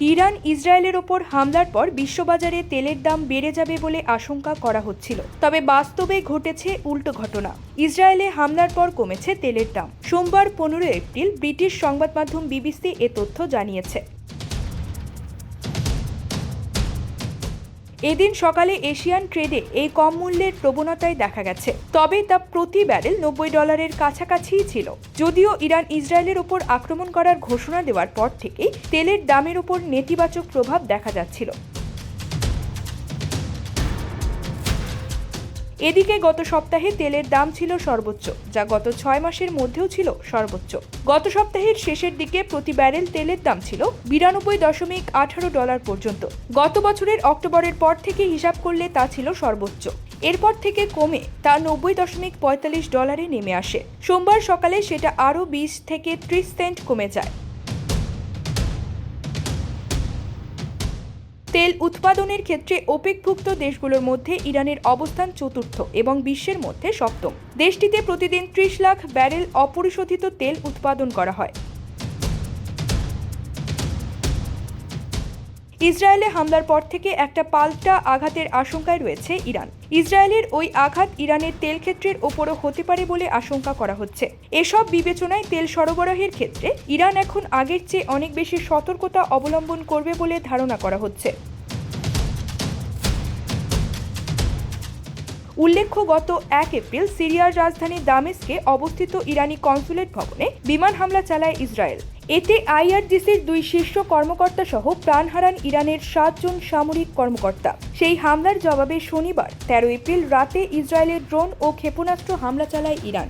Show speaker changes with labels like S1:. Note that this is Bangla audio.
S1: ইরান ইসরায়েলের ওপর হামলার পর বিশ্ববাজারে তেলের দাম বেড়ে যাবে বলে আশঙ্কা করা হচ্ছিল। তবে বাস্তবে ঘটেছে উল্টো ঘটনা। ইসরায়েলে হামলার পর কমেছে তেলের দাম। সোমবার পনেরো এপ্রিল ব্রিটিশ সংবাদ মাধ্যম বিবিসি এ তথ্য জানিয়েছে। এদিন সকালে এশিয়ান ট্রেডে এই কম মূল্যের প্রবণতায় দেখা গেছে। তবে তা প্রতি ব্যারেল নব্বই ডলারের কাছাকাছিই ছিল। যদিও ইরান ইসরায়েলের ওপর আক্রমণ করার ঘোষণা দেওয়ার পর থেকেই তেলের দামের ওপর নেতিবাচক প্রভাব দেখা যাচ্ছিল। এদিকে গত সপ্তাহে তেলের দাম ছিল সর্বোচ্চ, যা গত ছয় মাসের মধ্যেও ছিল সর্বোচ্চ। গত সপ্তাহের শেষের দিকে প্রতি ব্যারেল তেলের দাম ছিল বিরানব্বই দশমিক আঠারো ডলার পর্যন্ত। গত বছরের অক্টোবরের পর থেকে হিসাব করলে তা ছিল সর্বোচ্চ। এরপর থেকে কমে তা নব্বই দশমিক পঁয়তাল্লিশ ডলারে নেমে আসে। সোমবার সকালে সেটা আরও বিশ থেকে ত্রিশ সেন্ট কমে যায়। তেল উৎপাদনের ক্ষেত্রে ওপেকভুক্ত দেশগুলোর মধ্যে ইরানের অবস্থান চতুর্থ এবং বিশ্বের মধ্যে সপ্তম। দেশটিতে প্রতিদিন ত্রিশ লাখ ব্যারেল অপরিশোধিত তেল উৎপাদন করা হয়। ইসরায়েলে হামলার পর থেকে একটা পাল্টা আঘাতের আশঙ্কায় রয়েছে ইরান। ইসরায়েলের ওই আঘাত ইরানের তেল ক্ষেত্রের ওপরও হতে পারে বলে আশঙ্কা করা হচ্ছে। এসব বিবেচনায় তেল সরবরাহের ক্ষেত্রে ইরান এখন আগের চেয়ে অনেক বেশি সতর্কতা অবলম্বন করবে বলে ধারণা করা হচ্ছে। উল্লেখ্য, গত এক এপ্রিল সিরিয়ার রাজধানী দামেস্কে অবস্থিত ইরানি কনসুলেট ভবনে বিমান হামলা চালায় ইসরায়েল। এতে আইআরজিসির দুই শীর্ষ কর্মকর্তা সহ প্রাণ হারান ইরানের সাতজন সামরিক কর্মকর্তা। সেই হামলার জবাবে শনিবার তেরো এপ্রিল রাতে ইসরায়েলের ড্রোন ও ক্ষেপণাস্ত্র হামলা চালায় ইরান।